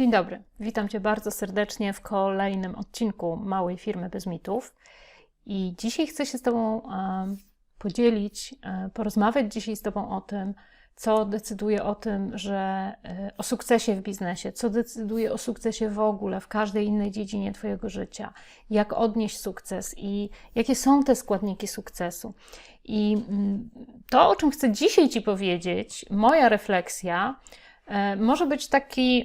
Dzień dobry, witam Cię bardzo serdecznie w kolejnym odcinku Małej Firmy Bez Mitów. I dzisiaj chcę się z Tobą podzielić, porozmawiać dzisiaj z Tobą o tym, co decyduje o tym, że e, o sukcesie w biznesie, co decyduje o sukcesie w ogóle w każdej innej dziedzinie Twojego życia, jak odnieść sukces i jakie są te składniki sukcesu. I mm, to, o czym chcę dzisiaj Ci powiedzieć, moja refleksja, może być taki,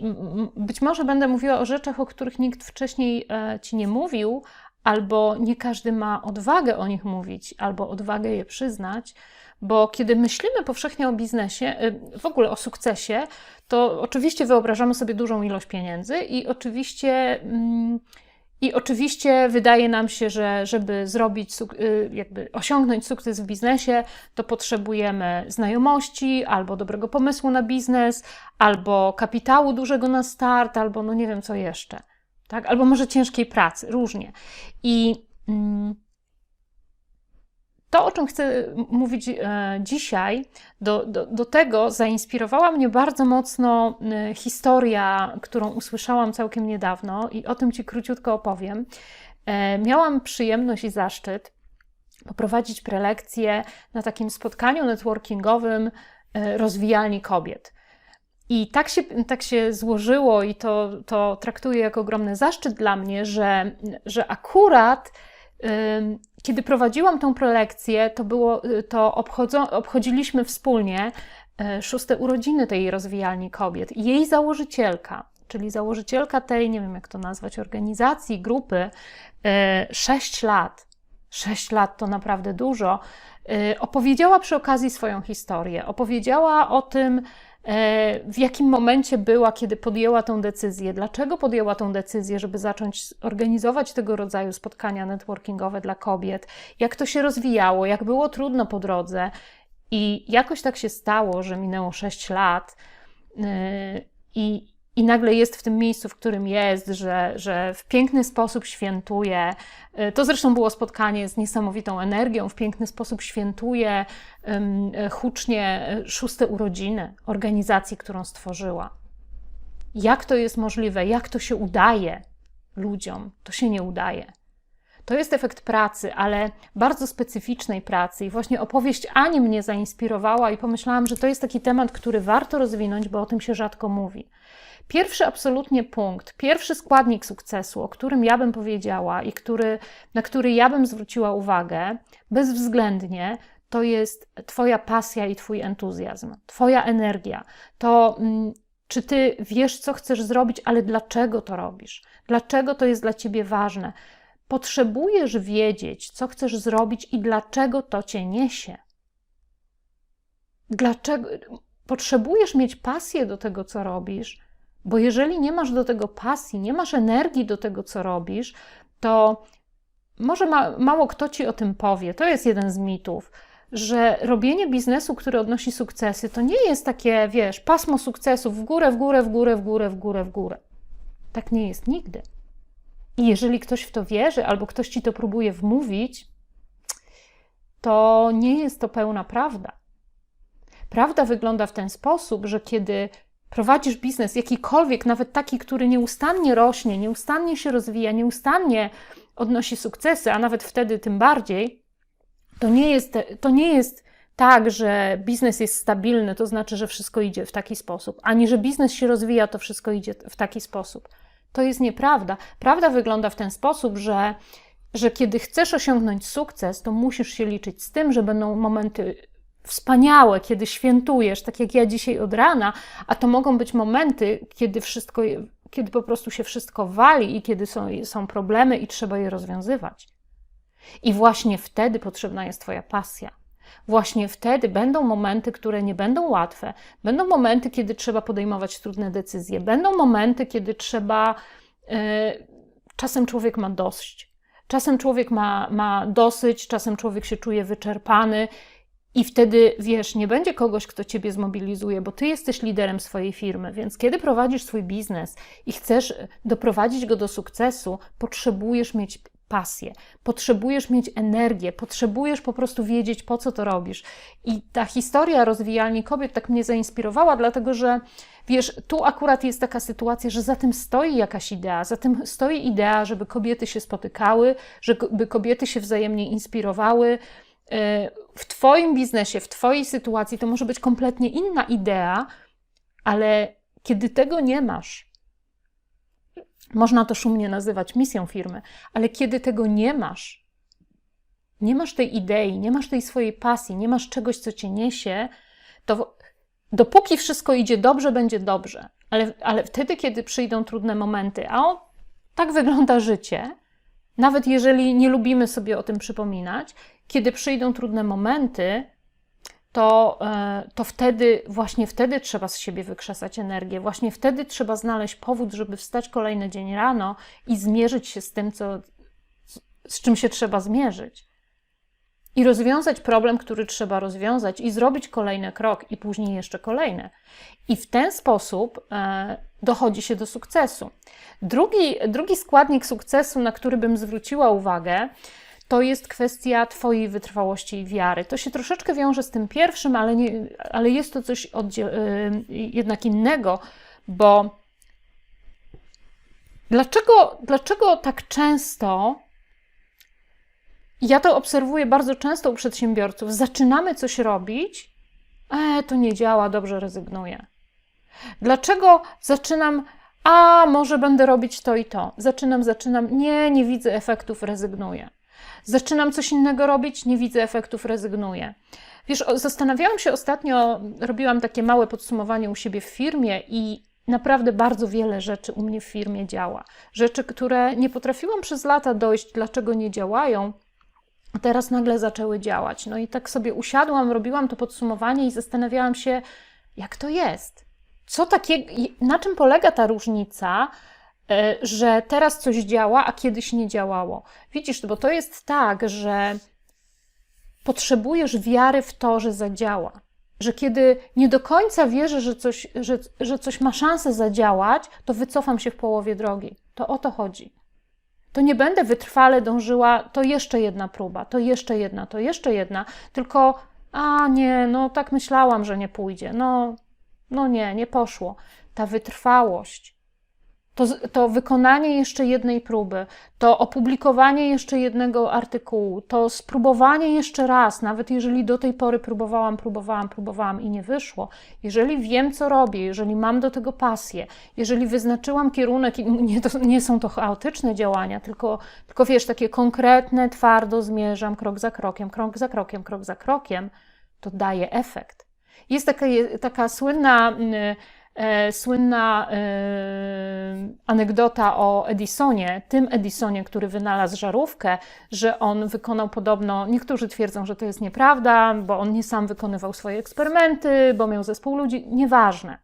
być może będę mówiła o rzeczach, o których nikt wcześniej e, ci nie mówił, albo nie każdy ma odwagę o nich mówić, albo odwagę je przyznać, bo kiedy myślimy powszechnie o biznesie, e, w ogóle o sukcesie, to oczywiście wyobrażamy sobie dużą ilość pieniędzy i oczywiście. I oczywiście wydaje nam się, że żeby zrobić, y, jakby osiągnąć sukces w biznesie, to potrzebujemy znajomości, albo dobrego pomysłu na biznes, albo kapitału dużego na start, albo no nie wiem co jeszcze. Tak? Albo może ciężkiej pracy, różnie. I mm, to, o czym chcę mówić e, dzisiaj, do, do, do tego zainspirowała mnie bardzo mocno e, historia, którą usłyszałam całkiem niedawno i o tym Ci króciutko opowiem. E, miałam przyjemność i zaszczyt poprowadzić prelekcję na takim spotkaniu networkingowym rozwijalni kobiet. I tak się, tak się złożyło, i to, to traktuję jako ogromny zaszczyt dla mnie, że, że akurat kiedy prowadziłam tą prelekcję, to, było, to obchodziliśmy wspólnie e, szóste urodziny tej rozwijalni kobiet. Jej założycielka, czyli założycielka tej, nie wiem jak to nazwać, organizacji, grupy, e, sześć lat, sześć lat to naprawdę dużo, e, opowiedziała przy okazji swoją historię. Opowiedziała o tym, w jakim momencie była, kiedy podjęła tę decyzję, dlaczego podjęła tę decyzję, żeby zacząć organizować tego rodzaju spotkania networkingowe dla kobiet, jak to się rozwijało, jak było trudno po drodze. I jakoś tak się stało, że minęło 6 lat e, i, i nagle jest w tym miejscu, w którym jest, że, że w piękny sposób świętuje. Y, to zresztą było spotkanie z niesamowitą energią, w piękny sposób świętuje um, hucznie szóste urodziny organizacji, którą stworzyła. Jak to jest możliwe? Jak to się udaje ludziom? To się nie udaje. To jest efekt pracy, ale bardzo specyficznej pracy. I właśnie opowieść Ani mnie zainspirowała i pomyślałam, że to jest taki temat, który warto rozwinąć, bo o tym się rzadko mówi. Pierwszy absolutnie punkt, pierwszy składnik sukcesu, o którym ja bym powiedziała i który, na który ja bym zwróciła uwagę, bezwzględnie, to jest Twoja pasja i Twój entuzjazm, Twoja energia. To mm, czy Ty wiesz, co chcesz zrobić, ale dlaczego to robisz? Dlaczego to jest dla Ciebie ważne? Potrzebujesz wiedzieć, co chcesz zrobić i dlaczego to Cię niesie. Dlaczego? Potrzebujesz mieć pasję do tego, co robisz, bo jeżeli nie masz do tego pasji, nie masz energii do tego, co robisz, to może ma, mało kto ci o tym powie. To jest jeden z mitów, że robienie biznesu, który odnosi sukcesy, to nie jest takie, wiesz, pasmo sukcesu w górę, w górę, w górę, w górę, w górę, w górę. Tak nie jest nigdy. I jeżeli ktoś w to wierzy, albo ktoś ci to próbuje wmówić, to nie jest to pełna prawda. Prawda wygląda w ten sposób, że kiedy prowadzisz biznes, jakikolwiek, nawet taki, który nieustannie rośnie, nieustannie się rozwija, nieustannie odnosi sukcesy, a nawet wtedy tym bardziej, to nie jest, to nie jest tak, że biznes jest stabilny, to znaczy, że wszystko idzie w taki sposób, ani że biznes się rozwija, to wszystko idzie w taki sposób. To jest nieprawda. Prawda wygląda w ten sposób, że, że kiedy chcesz osiągnąć sukces, to musisz się liczyć z tym, że będą momenty wspaniałe, kiedy świętujesz, tak jak ja dzisiaj od rana, a to mogą być momenty, kiedy wszystko, kiedy po prostu się wszystko wali i kiedy są, są problemy i trzeba je rozwiązywać. I właśnie wtedy potrzebna jest Twoja pasja. Właśnie wtedy będą momenty, które nie będą łatwe, będą momenty, kiedy trzeba podejmować trudne decyzje, będą momenty, kiedy trzeba. Yy, czasem człowiek ma dość. Czasem człowiek ma, ma dosyć, czasem człowiek się czuje wyczerpany i wtedy wiesz, nie będzie kogoś, kto ciebie zmobilizuje, bo ty jesteś liderem swojej firmy. Więc kiedy prowadzisz swój biznes i chcesz doprowadzić go do sukcesu, potrzebujesz mieć pasję, potrzebujesz mieć energię, potrzebujesz po prostu wiedzieć, po co to robisz. I ta historia rozwijalni kobiet tak mnie zainspirowała, dlatego że wiesz, tu akurat jest taka sytuacja, że za tym stoi jakaś idea, za tym stoi idea, żeby kobiety się spotykały, żeby kobiety się wzajemnie inspirowały. E, w Twoim biznesie, w Twojej sytuacji to może być kompletnie inna idea, ale kiedy tego nie masz, można to szumnie nazywać misją firmy, ale kiedy tego nie masz, nie masz tej idei, nie masz tej swojej pasji, nie masz czegoś, co cię niesie, to dopóki wszystko idzie dobrze, będzie dobrze. Ale, ale wtedy, kiedy przyjdą trudne momenty, a o, tak wygląda życie, nawet jeżeli nie lubimy sobie o tym przypominać, kiedy przyjdą trudne momenty, to, e, to wtedy, właśnie wtedy trzeba z siebie wykrzesać energię, właśnie wtedy trzeba znaleźć powód, żeby wstać kolejny dzień rano i zmierzyć się z tym, co, z czym się trzeba zmierzyć. I rozwiązać problem, który trzeba rozwiązać, i zrobić kolejny krok, i później jeszcze kolejny. I w ten sposób e, dochodzi się do sukcesu. Drugi, drugi składnik sukcesu, na który bym zwróciła uwagę, to jest kwestia Twojej wytrwałości i wiary. To się troszeczkę wiąże z tym pierwszym, ale, nie, ale jest to coś oddzie- jednak innego, bo dlaczego, dlaczego tak często ja to obserwuję bardzo często u przedsiębiorców. Zaczynamy coś robić, e, to nie działa, dobrze rezygnuję. Dlaczego zaczynam, a może będę robić to i to? Zaczynam, zaczynam, nie, nie widzę efektów, rezygnuję. Zaczynam coś innego robić, nie widzę efektów, rezygnuję. Wiesz, zastanawiałam się ostatnio, robiłam takie małe podsumowanie u siebie w firmie i naprawdę bardzo wiele rzeczy u mnie w firmie działa. Rzeczy, które nie potrafiłam przez lata dojść, dlaczego nie działają, teraz nagle zaczęły działać. No i tak sobie usiadłam, robiłam to podsumowanie i zastanawiałam się, jak to jest. Co takiego, na czym polega ta różnica, że teraz coś działa, a kiedyś nie działało. Widzisz, bo to jest tak, że potrzebujesz wiary w to, że zadziała. Że kiedy nie do końca wierzę, że coś, że, że coś ma szansę zadziałać, to wycofam się w połowie drogi. To o to chodzi. To nie będę wytrwale dążyła, to jeszcze jedna próba, to jeszcze jedna, to jeszcze jedna, tylko a nie, no tak myślałam, że nie pójdzie. No, no nie, nie poszło. Ta wytrwałość, to, to wykonanie jeszcze jednej próby, to opublikowanie jeszcze jednego artykułu, to spróbowanie jeszcze raz, nawet jeżeli do tej pory próbowałam, próbowałam, próbowałam i nie wyszło, jeżeli wiem, co robię, jeżeli mam do tego pasję, jeżeli wyznaczyłam kierunek, i nie, to, nie są to chaotyczne działania, tylko, tylko wiesz, takie konkretne, twardo zmierzam krok za krokiem, krok za krokiem, krok za krokiem, to daje efekt. Jest taka, taka słynna e, słynna e, anegdota o Edisonie, tym Edisonie, który wynalazł żarówkę, że on wykonał podobno, niektórzy twierdzą, że to jest nieprawda, bo on nie sam wykonywał swoje eksperymenty, bo miał zespół ludzi, nieważne.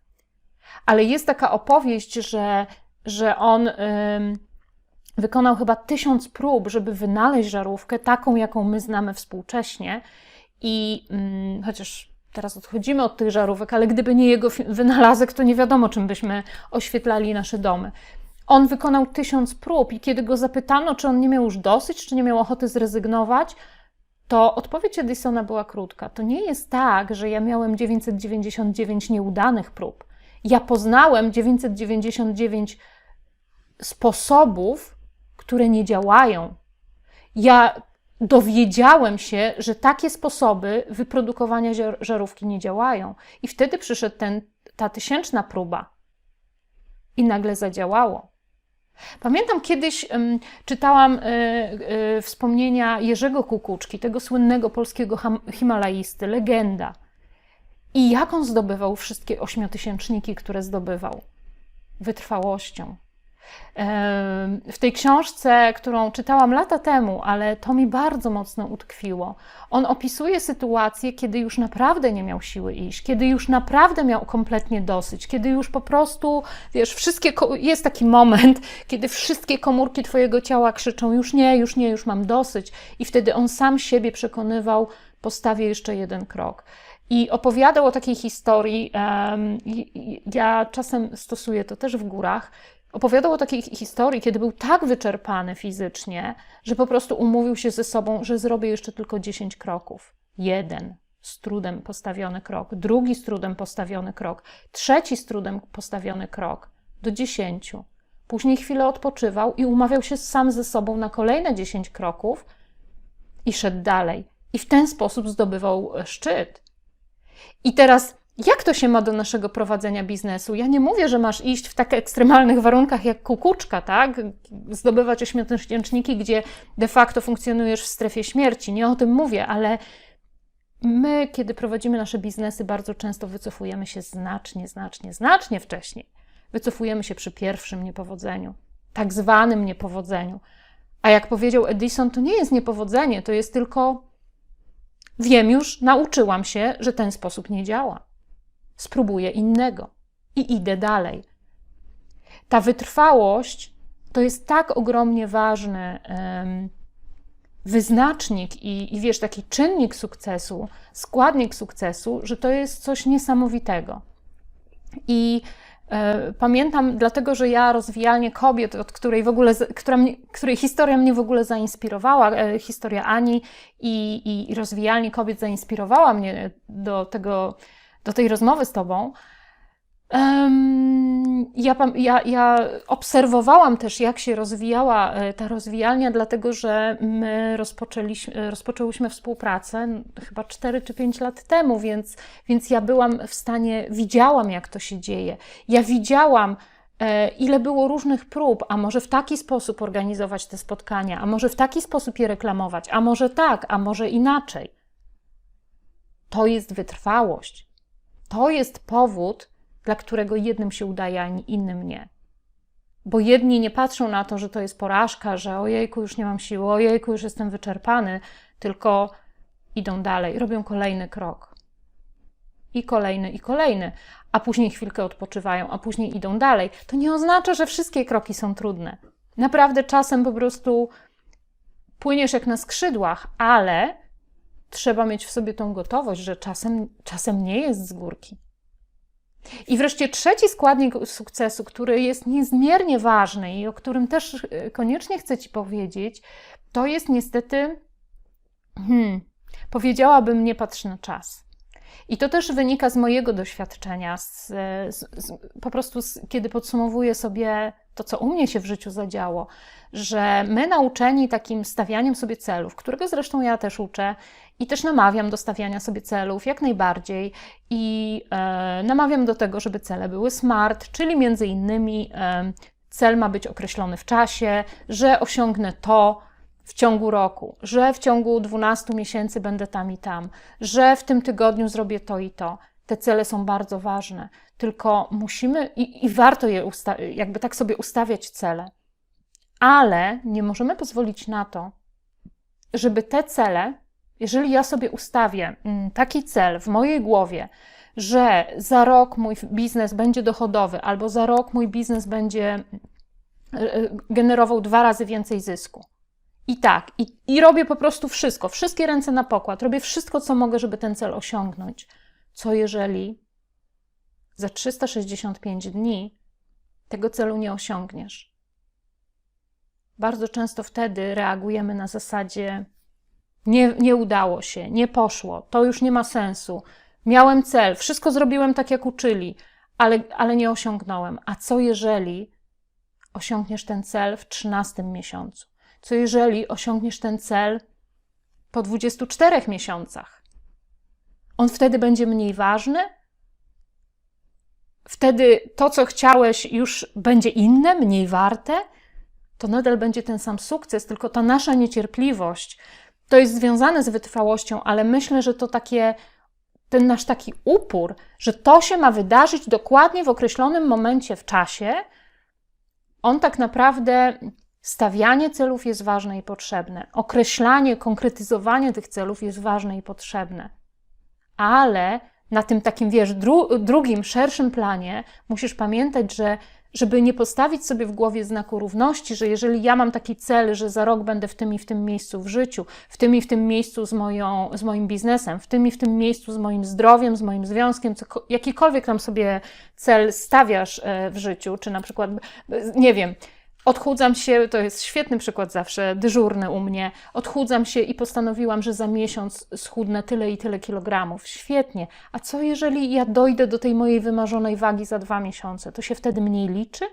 Ale jest taka opowieść, że, że on wykonał chyba tysiąc prób, żeby wynaleźć żarówkę taką, jaką my znamy współcześnie. I mm, chociaż teraz odchodzimy od tych żarówek, ale gdyby nie jego wynalazek, to nie wiadomo, czym byśmy oświetlali nasze domy. On wykonał tysiąc prób i kiedy go zapytano, czy on nie miał już dosyć, czy nie miał ochoty zrezygnować, to odpowiedź Edisona była krótka. To nie jest tak, że ja miałem 999 nieudanych prób. Ja poznałem 999 sposobów, które nie działają. Ja dowiedziałem się, że takie sposoby wyprodukowania żarówki nie działają. I wtedy przyszedł ten, ta tysięczna próba i nagle zadziałało. Pamiętam kiedyś um, czytałam y, y, wspomnienia Jerzego Kukuczki, tego słynnego polskiego himalaisty, legenda. I jak on zdobywał wszystkie ośmiotysięczniki, które zdobywał? Wytrwałością, w tej książce, którą czytałam lata temu, ale to mi bardzo mocno utkwiło, on opisuje sytuację, kiedy już naprawdę nie miał siły iść, kiedy już naprawdę miał kompletnie dosyć, kiedy już po prostu, wiesz, wszystkie, jest taki moment, kiedy wszystkie komórki Twojego ciała krzyczą: Już nie, już nie, już mam dosyć, i wtedy on sam siebie przekonywał: Postawię jeszcze jeden krok. I opowiadał o takiej historii. Ja czasem stosuję to też w górach Opowiadał o takiej historii, kiedy był tak wyczerpany fizycznie, że po prostu umówił się ze sobą, że zrobię jeszcze tylko 10 kroków. Jeden z trudem postawiony krok, drugi z trudem postawiony krok, trzeci z trudem postawiony krok do 10. Później chwilę odpoczywał i umawiał się sam ze sobą na kolejne 10 kroków i szedł dalej. I w ten sposób zdobywał szczyt. I teraz jak to się ma do naszego prowadzenia biznesu? Ja nie mówię, że masz iść w tak ekstremalnych warunkach jak kukuczka, tak? Zdobywać ośmiotysięczniki, gdzie de facto funkcjonujesz w strefie śmierci. Nie o tym mówię, ale my, kiedy prowadzimy nasze biznesy, bardzo często wycofujemy się znacznie, znacznie, znacznie wcześniej. Wycofujemy się przy pierwszym niepowodzeniu, tak zwanym niepowodzeniu. A jak powiedział Edison, to nie jest niepowodzenie, to jest tylko wiem już, nauczyłam się, że ten sposób nie działa spróbuję innego i idę dalej. Ta wytrwałość to jest tak ogromnie ważny wyznacznik i, i wiesz, taki czynnik sukcesu, składnik sukcesu, że to jest coś niesamowitego. I e, Pamiętam, dlatego że ja rozwijanie kobiet, od której w ogóle, która mnie, której historia mnie w ogóle zainspirowała, e, historia Ani i, i, i rozwijanie kobiet zainspirowała mnie do tego do tej rozmowy z Tobą, ja, ja, ja, obserwowałam też, jak się rozwijała e, ta rozwijalnia, dlatego że my rozpoczęliśmy, rozpoczęłyśmy współpracę chyba 4 czy 5 lat temu, więc, więc ja byłam w stanie, widziałam, jak to się dzieje. Ja widziałam, e, ile było różnych prób, a może w taki sposób organizować te spotkania, a może w taki sposób je reklamować, a może tak, a może inaczej. To jest wytrwałość. To jest powód, dla którego jednym się udaje, a innym nie. Bo jedni nie patrzą na to, że to jest porażka, że ojejku, już nie mam siły, ojejku, już jestem wyczerpany, tylko idą dalej, robią kolejny krok. I kolejny, i kolejny, a później chwilkę odpoczywają, a później idą dalej. To nie oznacza, że wszystkie kroki są trudne. Naprawdę czasem po prostu płyniesz jak na skrzydłach, ale trzeba mieć w sobie tą gotowość, że czasem, czasem nie jest z górki. I wreszcie trzeci składnik sukcesu, który jest niezmiernie ważny i o którym też e, koniecznie chcę Ci powiedzieć, to jest niestety, hmm, powiedziałabym, nie patrz na czas. I to też wynika z mojego doświadczenia, z, z, z, po prostu z, kiedy podsumowuję sobie to, co u mnie się w życiu zadziało, że my nauczeni takim stawianiem sobie celów, którego zresztą ja też uczę i też namawiam do stawiania sobie celów jak najbardziej i e, namawiam do tego, żeby cele były smart, czyli między innymi e, cel ma być określony w czasie, że osiągnę to, w ciągu roku, że w ciągu 12 miesięcy będę tam i tam, że w tym tygodniu zrobię to i to. Te cele są bardzo ważne, tylko musimy i, i warto je jakby tak sobie ustawiać cele, ale nie możemy pozwolić na to, żeby te cele, jeżeli ja sobie ustawię mm, taki cel w mojej głowie, że za rok mój biznes będzie dochodowy, albo za rok mój biznes będzie e, e, generował dwa razy więcej zysku, i tak, i, i robię po prostu wszystko, wszystkie ręce na pokład, robię wszystko, co mogę, żeby ten cel osiągnąć. Co jeżeli za 365 dni tego celu nie osiągniesz? Bardzo często wtedy reagujemy na zasadzie: nie, nie udało się, nie poszło, to już nie ma sensu. Miałem cel, wszystko zrobiłem tak, jak uczyli, ale, ale nie osiągnąłem. A co jeżeli osiągniesz ten cel w 13 miesiącu? Co jeżeli osiągniesz ten cel po 24 miesiącach? On wtedy będzie mniej ważny? Wtedy to, co chciałeś, już będzie inne, mniej warte? To nadal będzie ten sam sukces, tylko ta nasza niecierpliwość to jest związane z wytrwałością, ale myślę, że to takie ten nasz taki upór, że to się ma wydarzyć dokładnie w określonym momencie w czasie, on tak naprawdę Stawianie celów jest ważne i potrzebne, określanie, konkretyzowanie tych celów jest ważne i potrzebne, ale na tym takim, wiesz, dru drugim, szerszym planie musisz pamiętać, że żeby nie postawić sobie w głowie znaku równości, że jeżeli ja mam taki cel, że za rok będę w tym i w tym miejscu w życiu, w tym i w tym miejscu z, moją, z moim biznesem, w tym i w tym miejscu z moim zdrowiem, z moim związkiem, co, jakikolwiek tam sobie cel stawiasz e, w życiu, czy na przykład, nie wiem, Odchudzam się, to jest świetny przykład zawsze, dyżurny u mnie. Odchudzam się i postanowiłam, że za miesiąc schudnę tyle i tyle kilogramów. Świetnie. A co jeżeli ja dojdę do tej mojej wymarzonej wagi za dwa miesiące? To się wtedy mniej liczy?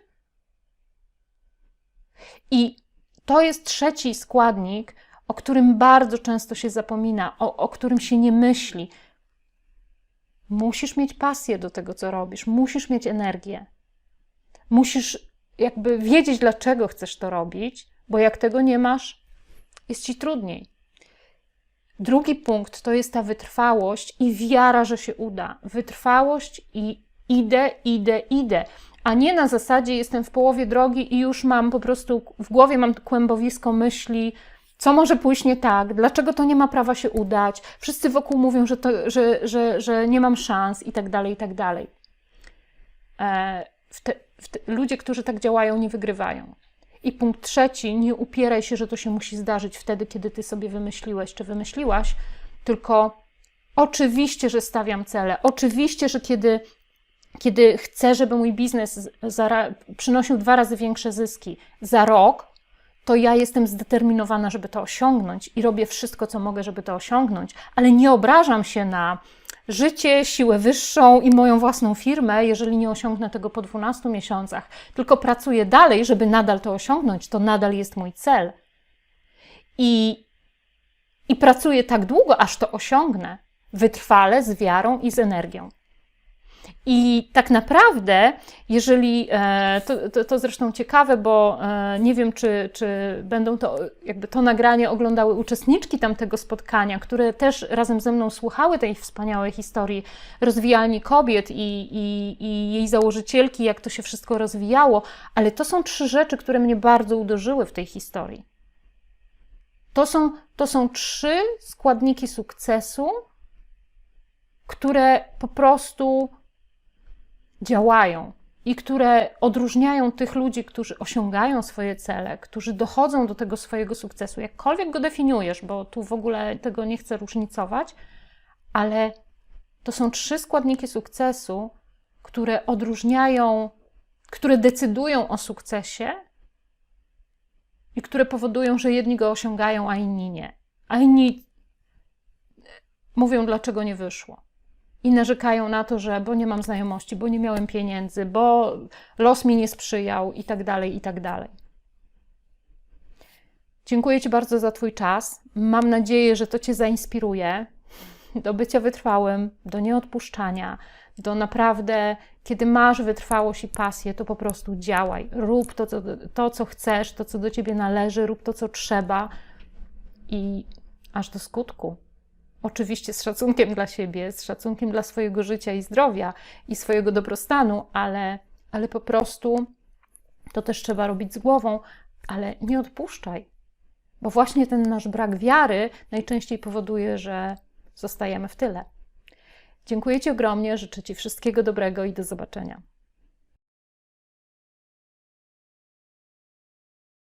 I to jest trzeci składnik, o którym bardzo często się zapomina, o, o którym się nie myśli. Musisz mieć pasję do tego, co robisz, musisz mieć energię. Musisz jakby wiedzieć, dlaczego chcesz to robić, bo jak tego nie masz, jest ci trudniej. Drugi punkt to jest ta wytrwałość i wiara, że się uda. Wytrwałość i idę, idę, idę, a nie na zasadzie jestem w połowie drogi i już mam po prostu w głowie mam kłębowisko myśli, co może pójść nie tak, dlaczego to nie ma prawa się udać, wszyscy wokół mówią, że, to, że, że, że nie mam szans i tak dalej, i tak dalej. Ludzie, którzy tak działają, nie wygrywają. I punkt trzeci, nie upieraj się, że to się musi zdarzyć wtedy, kiedy ty sobie wymyśliłeś czy wymyśliłaś, tylko oczywiście, że stawiam cele, oczywiście, że kiedy, kiedy chcę, żeby mój biznes za, przynosił dwa razy większe zyski za rok, to ja jestem zdeterminowana, żeby to osiągnąć i robię wszystko, co mogę, żeby to osiągnąć, ale nie obrażam się na życie, siłę wyższą i moją własną firmę, jeżeli nie osiągnę tego po 12 miesiącach, tylko pracuję dalej, żeby nadal to osiągnąć, to nadal jest mój cel. I, i pracuję tak długo, aż to osiągnę, wytrwale, z wiarą i z energią. I tak naprawdę, jeżeli e, to, to, to, zresztą ciekawe, bo e, nie wiem, czy, czy będą to, jakby to nagranie oglądały uczestniczki tamtego spotkania, które też razem ze mną słuchały tej wspaniałej historii rozwijania kobiet i, i, i jej założycielki, jak to się wszystko rozwijało, ale to są trzy rzeczy, które mnie bardzo uderzyły w tej historii. To są, to są trzy składniki sukcesu, które po prostu działają i które odróżniają tych ludzi, którzy osiągają swoje cele, którzy dochodzą do tego swojego sukcesu, jakkolwiek go definiujesz, bo tu w ogóle tego nie chcę różnicować, ale to są trzy składniki sukcesu, które odróżniają, które decydują o sukcesie i które powodują, że jedni go osiągają, a inni nie. A inni mówią, dlaczego nie wyszło i narzekają na to, że bo nie mam znajomości, bo nie miałem pieniędzy, bo los mi nie sprzyjał i tak dalej, i tak dalej. Dziękuję Ci bardzo za Twój czas. Mam nadzieję, że to Cię zainspiruje do bycia wytrwałym, do nieodpuszczania, do naprawdę, kiedy masz wytrwałość i pasję, to po prostu działaj. Rób to, co, to, co chcesz, to, co do Ciebie należy, rób to, co trzeba i aż do skutku. Oczywiście z szacunkiem dla siebie, z szacunkiem dla swojego życia i zdrowia i swojego dobrostanu, ale, ale po prostu to też trzeba robić z głową, ale nie odpuszczaj, bo właśnie ten nasz brak wiary najczęściej powoduje, że zostajemy w tyle. Dziękuję Ci ogromnie, życzę Ci wszystkiego dobrego i do zobaczenia.